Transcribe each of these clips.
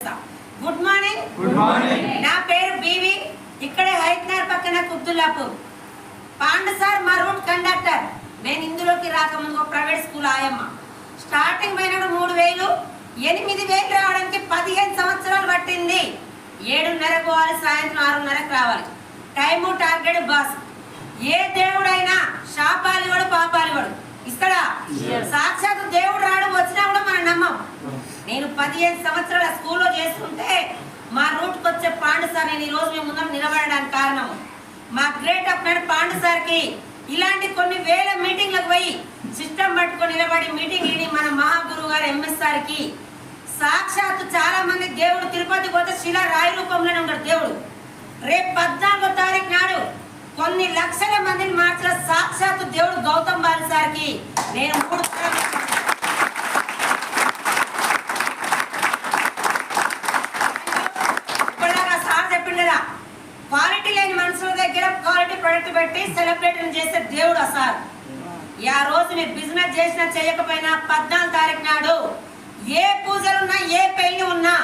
Good morning good morning నా పేరు BV. ఇక్కడే హైత్నర్ పక్కన కుబ్దుల్లాపూర్ పాండు సార్ మా రూట్ కండక్టర్ నేను ఇందులోకి రాకముందు ఒక ప్రైవేట్ స్కూల్ ఆయమ్మ. స్టార్టింగ్ పోయినప్పుడు మూడు వేలు ఎనిమిది వేలు రావడానికి పదిహేను సంవత్సరాలు పట్టింది. ఏడున్నర పోవాలి సాయంత్రం ఆరున్నరకు రావాలి. టైము టార్గెట్ బాస్ ఏ దేవుడైనా శాపాలి వాడు పాపాలి వాడు ఇస్తాడా సాక్షాత్ దేవుడు రాడు వచ్చినా కూడా మనం నమ్మం నేను పదిహేను సంవత్సరాల స్కూల్లో చేసుకుంటే మా రూట్కి వచ్చే పాండు సార్ నేను ఈరోజు రోజు ముందర నిలబడడానికి కారణం మా గ్రేట్ అప్ నాడు పాండు సార్కి ఇలాంటి కొన్ని వేల మీటింగ్లకు పోయి సిస్టమ్ పట్టుకొని నిలబడి మీటింగ్ విని మన మహాగురువు గారు ఎంఎస్ సార్కి సాక్షాత్తు చాలా మంది దేవుడు తిరుపతి పోతే శిల రాయి రూపంలోనే ఉంటాడు దేవుడు. రేపు పద్నాలుగో తారీఖు నాడు కొన్ని లక్షల మందిని మార్చిన సాక్షాత్తు దేవుడు గౌతమ్ బాలి సార్కి నేను మూడు సార్లు ఇప్పటిదాకా సార్ చెప్పిండు కదా క్వాలిటీ లేని మనుషుల దగ్గర క్వాలిటీ ప్రొడక్ట్ పెట్టి సెలబ్రేట్ చేసే దేవుడు సార్? ఆ. రోజు మీరు బిజినెస్ చేసినా చేయకపోయినా పద్నాలుగు తారీఖు నాడు ఏ పూజలు ఉన్నా ఏ పెళ్ళి ఉన్నా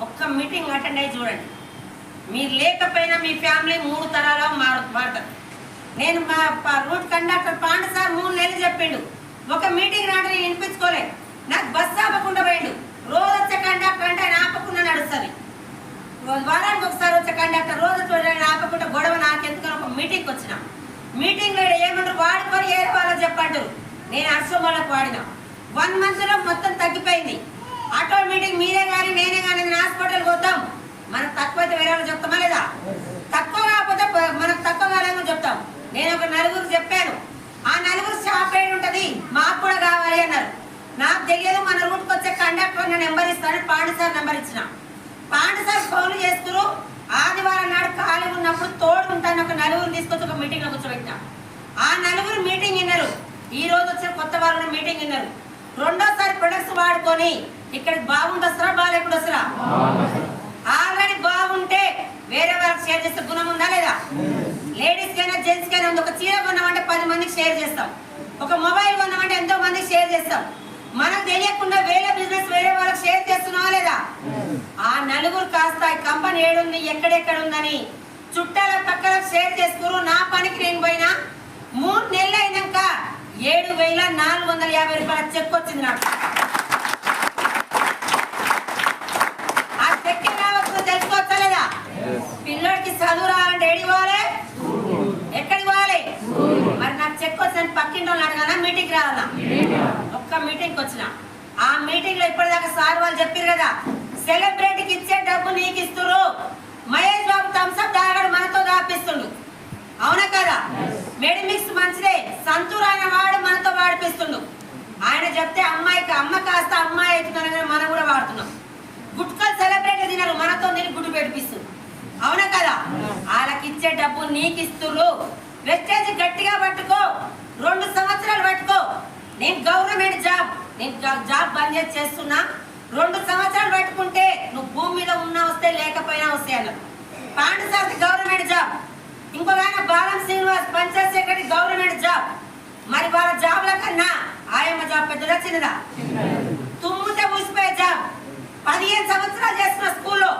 ఒక్క మీటింగ్ అటెండ్ అయ్యి చూడండి. మీరు లేకపోయినా మీ ఫ్యామిలీ మూడు తరాలు మారు మారుతారు. నేను మా రూట్ కండక్టర్ పాండు సార్ మూడు నెలలు చెప్పిండు. ఒక మీటింగ్ నాడు నేను వినిపించుకోలే. నాకు బస్ ఆపకుండా పోయిండు. రోజు వచ్చే కండక్టర్ అంటే ఆయన ఆపకుండా నడుస్తుంది. వారానికి ఒకసారి వచ్చే కండక్టర్ రోజు చూడండి ఆపకుండా గొడవ నాకెందుకని ఒక మీటింగ్కి వచ్చిన మీటింగ్లో ఏమంటారు వాడుకొని ఏ వాళ్ళకి చెప్పంటారు నేను అశ్వం వాళ్ళకి వాడిన. వన్ మంత్లో మొత్తం తగ్గిపోయింది. ఆటో మీటింగ్ మీరే కానీ నేనే కానీ నేను హాస్పిటల్కి వద్దాం మనకు తక్కువైతే వేరే వాళ్ళు చెప్తామా లేదా? తక్కువ కాకపోతే మనకు తక్కువ కాలేమో చెప్తాం. నేను ఒక నలుగురు చెప్పాను. ఆ నలుగురు షాప్ అయి ఉంటది? మాకు కూడా కావాలి అన్నారు. నాకు తెలియదు మన రూట్కి వచ్చే కండక్టర్ నేను నెంబర్ ఇస్తాను. పాండు సార్ నెంబర్ ఇచ్చిన. పాండు సార్ ఫోన్లు చేస్తున్నారు. ఆదివారం నాడు ఖాళీ ఉన్నప్పుడు తోడు ఉంటాను ఒక నలుగురు తీసుకొచ్చి ఒక మీటింగ్లో కూర్చోబెట్టిన. ఆ నలుగురు మీటింగ్ విన్నారు. ఈ రోజు వచ్చిన కొత్త వాళ్ళని మీటింగ్ విన్నారు. రెండోసారి ప్రొడక్ట్స్ వాడుకొని ఇక్కడ బాగుండొస్తారా బాగాలేకుండా వస్తారా ఆల్రెడీ బాగుంటే వేరే వాళ్ళకి షేర్ చేస్తే గుణం ఉందా లేదా? లేడీస్ కైనా జెంట్స్ కైనా ఉంది. ఒక చీర కొన్నామంటే పది మందికి షేర్ చేస్తాం. ఒక మొబైల్ కొన్నామంటే ఎంతో మందికి షేర్ చేస్తాం. మనకు తెలియకుండా వేరే బిజినెస్ వేరే వాళ్ళకి షేర్ చేస్తున్నావా లేదా? ఆ నలుగురు కాస్త కంపెనీ ఏడుంది ఎక్కడెక్కడ ఉందని చుట్టాల పక్కన షేర్ చేసుకురు. నా పనికి నేను పోయినా మూడు నెలలు అయినాక ఏడు వేల నాలుగు వందల యాభై రూపాయల చెక్ వచ్చింది నాకు. ఆ చెక్ ఎలా వస్తుందో తెలుసుకోవచ్చా లేదా? పిల్లోడికి చదువు రావాలంటే ఏడి పోవాలి? ఎక్కడికి పోవాలి? మరి నాకు చెక్ వచ్చిన పక్కింటి వాళ్ళు అడగానా మీటింగ్ రావాలా ఒక్క మీటింగ్ వచ్చిన. ఆ మీటింగ్లో ఇప్పటిదాకా సార్ వాళ్ళు చెప్పారు కదా సెలబ్రిటీకి ఇచ్చే డబ్బు నీకు ఇస్తురు మహేష్ బాబు థమ్స్అప్ తాగాడు మనతో దాపిస్తుండు అవునా కదా? మెడిమిక్స్ మంచిదే. సంతూర్ ఆయన ఆయన అమ్మాయికి అమ్మ కాస్త అమ్మాయి అవుతున్నారని మనం కూడా వాడుతున్నాం. గుట్కలు సెలబ్రేట్ తినరు మనతో నేను గుడ్డు పెట్టిస్తుంది అవునా కదా? వాళ్ళకి ఇచ్చే డబ్బు నీకు ఇస్తుర్రు. వెస్టేజ్ గట్టిగా పట్టుకో. రెండు సంవత్సరాలు పట్టుకో. నేను గవర్నమెంట్ జాబ్ నేను జాబ్ బంద్ చేసి చేస్తున్నా. రెండు సంవత్సరాలు పట్టుకుంటే నువ్వు భూమి మీద ఉన్నా వస్తే లేకపోయినా వస్తే అన్నారు పాండుసారి గవర్నమెంట్ జాబ్. ఇంకొక ఆయన Balam Srinivas panchayat secretary government job. మరి వాళ్ళ జాబ్ల కన్నా ఆయమ్మ జాబ్ పెద్దదా చిన్నదా? తుమ్మితే ఊసిపోయే జాబ్. పదిహేను సంవత్సరాలు చేస్తున్న స్కూల్లో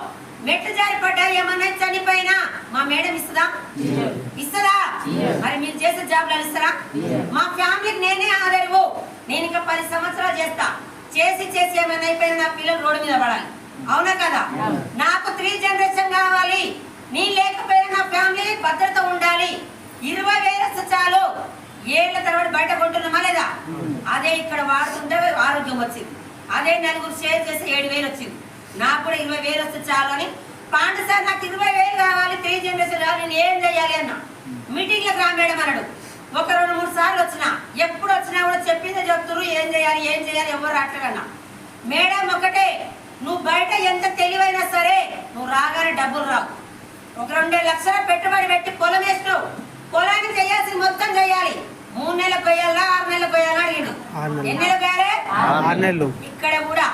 మెట్లు జారి పడ్డా ఏమన్నా చనిపోయినా. మా మేడం ఇస్తుందా? ఇస్తుందా? మరి మీరు చేసే జాబ్లు ఇస్తారా? మా ఫ్యామిలీకి నేనే ఆదరువు నేను ఇంకా పది సంవత్సరాలు చేస్తా. చేసి చేసి ఏమైనా అయిపోయినా నా పిల్లలు రోడ్డు మీద పడాలి. అవునా కదా? నాకు త్రీ జనరేషన్ కావాలి. నీ లేకపోయినా నా ఫ్యామిలీ భద్రత ఉండాలి. ఇరవై వేలు చాలు. ఏళ్ళ తర్వాత బయట కొంటున్నామా లేదా? అదే ఇక్కడ వాడుతుంటే ఆరోగ్యం వచ్చింది. అదే నలుగురు షేర్ చేసి ఏడు వేలు వచ్చింది. నాకు కూడా ఇరవై వేలు వస్తే చాలు అని పాండు సార్ నాకు ఇరవై వేలు కావాలి త్రీ జనరేషన్ కావాలి నేను ఏం చేయాలి అన్న. మీటింగ్లకు రా మేడం అన్నాడు. ఒక రెండు మూడు సార్లు వచ్చిన ఎప్పుడు వచ్చినా కూడా చెప్పిందే చెప్తున్నారు ఏం చేయాలి ఏం చేయాలి ఎవరు రాట్లేదన్నా మేడం ఒకటే నువ్వు బయట ఎంత తెలివైనా సరే నువ్వు రాగానే డబ్బులు రావు. ఒక రెండు లక్షల పెట్టుబడి పెట్టి పొలం వేసినావు పొలాన్ని చేయాల్సింది మొత్తం చేయాలి. మూడు నెలలకు పోయాలా ఆరు పోయాలా నెలలు. ఎన్ని నెలలు పోయాలి? ఆరు నెలలు. ఇక్కడ కూడా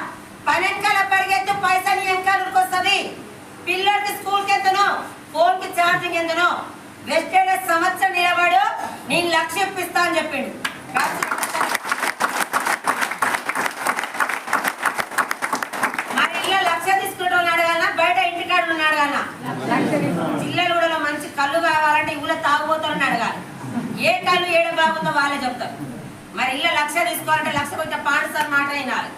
పని వెనకాల పరిగెత్తు పైసలు వెనకాల వస్తుంది పిల్లలకి స్కూల్కి ఎంతనో ఫోన్కి ఛార్జింగ్ ఎంతనో వెస్టేజ్ సంవత్సరం నిలబడు నేను లక్ష ఇప్పిస్తా అని చెప్పిండు మరి ఇలా లక్ష తీసుకుంటాం ఏ కళ్ళు వాళ్ళే చెప్తారు. మరి ఇల్లు లక్ష తీసుకోవాలంటే లక్ష కొంచెం పాండు సార్ మాట వినాలి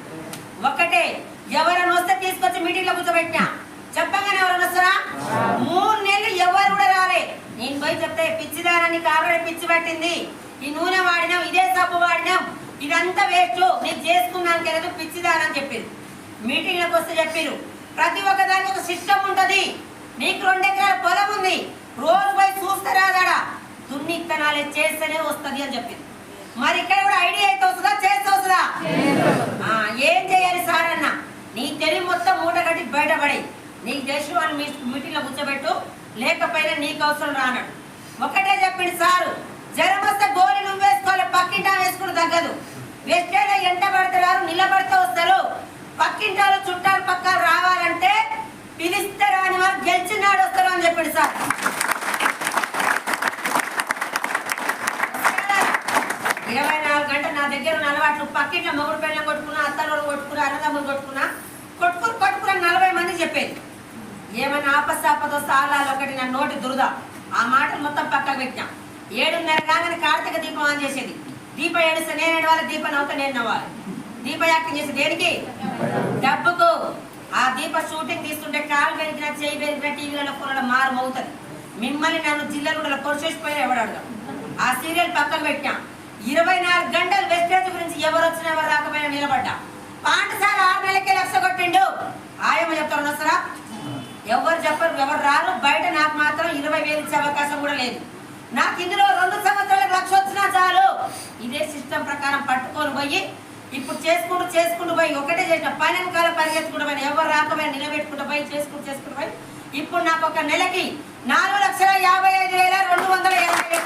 ఒకటే ఎవరైనా వస్తే తీసుకొచ్చి మీటింగ్లో కూర్చోబెట్టినా? చెప్పగానే ఎవరైనా వస్తారా? మూడు నెలలు ఎవరు కూడా రాలే. నేను పోయి చెప్తే పిచ్చిదారాన్ని నీకు పిచ్చి పట్టింది. ఈ నూనె వాడినాం ఇదే సబ్బు వాడినాం. ఇదంతా వేస్ట్. నేను చేసుకున్నాను కదా పిచ్చిదారని అని చెప్పారు మీటింగ్లకు వస్తే చెప్పారు ప్రతి ఒక్క దానికి ఒక సిస్టమ్ ఉంటది. నీకు రెండు ఎకరాలు పొలం ఉంది రోజు పోయి చూస్తే రాదాడా ఇత్తనాలే చేస్తేనే వస్తది అని చెప్పింది. మరి ఇక్కడ కూడా ఐడియా అయితే వస్తుందా? చేస్తే వస్తుందా? ఏం చేయాలి సార్ అన్న? నీ తెలివి మొత్తం మూట కట్టి బయటపడి నీకు తెలిసిన వాళ్ళు మీ మీటింగ్లో కూర్చోబెట్టు. లేకపోయినా నీకు అవసరం రానడు. ఒకటే చెప్పింది సారు జ్వరం వస్తే గోలి నువ్వు వేసుకోవాలి పక్కింటా వేసుకుని తగ్గదు. వెస్టేలో ఎంట పడతారు నిలబడితే వస్తారు. పక్కింటాలు చుట్టాలు పక్కలు రావాలంటే పిలిస్తే రాని వారు గెలిచినాడు వస్తారు అని చెప్పింది సార్ ఇరవై నాలుగు గంటలు నా దగ్గర ఉన్న అలవాట్లు పక్కింట్లో మొగుడు పిల్లలు కొట్టుకున్నా అత్తలు కొట్టుకున్నా అన్నదమ్ములు కొట్టుకున్నా కొట్టుకుని కొట్టుకున్నా నలభై మంది చెప్పేది. ఏమైనా ఆపసాపదో సాలాలు ఒకటి నా నోటి దురద. ఆ మాటలు మొత్తం పక్కకు పెట్టాం ఏడున్నర కాగానే కార్తీక దీపం ఆన్ చేసేది. దీప ఏడిస్తే నేను ఏడవాలి దీప నవ్వుతా నేను నవ్వాలి. దీప యాక్టింగ్ చేసి దేనికి? డబ్బుకు. ఆ దీప షూటింగ్ తీస్తుంటే కాలు పెరిగిన చేయి పెరిగిన టీవీలలో కొనడం మారు మోగుతుంది. మిమ్మల్ని నన్ను జిల్లాలో పొడిచేసిపోయినా ఎవడాడు ఆ సీరియల్ పక్కన పెట్టాం ఇరవై నాలుగు గంటలు వెస్టేజ్ గురించి ఎవరు వచ్చినా ఎవరు పాఠశాల ఆరు నెలలకే లక్ష కొట్టిండు. ఆయమ్మ చెప్తారు వస్తారా ఎవరు చెప్పరు ఎవరు రారు. బయట నాకు మాత్రం ఇరవై వేలు ఇచ్చే అవకాశం కూడా లేదు. నాకు ఇందులో రెండు సంవత్సరాలకు లక్ష వచ్చినా చాలు. ఇదే సిస్టమ్ ప్రకారం పట్టుకొని పోయి ఇప్పుడు చేసుకుంటూ చేసుకుంటూ పోయి ఒకటే చేసిన పని వెనకాల పరిగెత్తుకుంటూ పోయి ఎవరు రాకపోయినా నిలబెట్టుకుంటూ పోయి చేసుకుంటూ చేసుకుంటూ పోయి ఇప్పుడు నాకు ఒక నెలకి నాలుగు లక్షల యాభై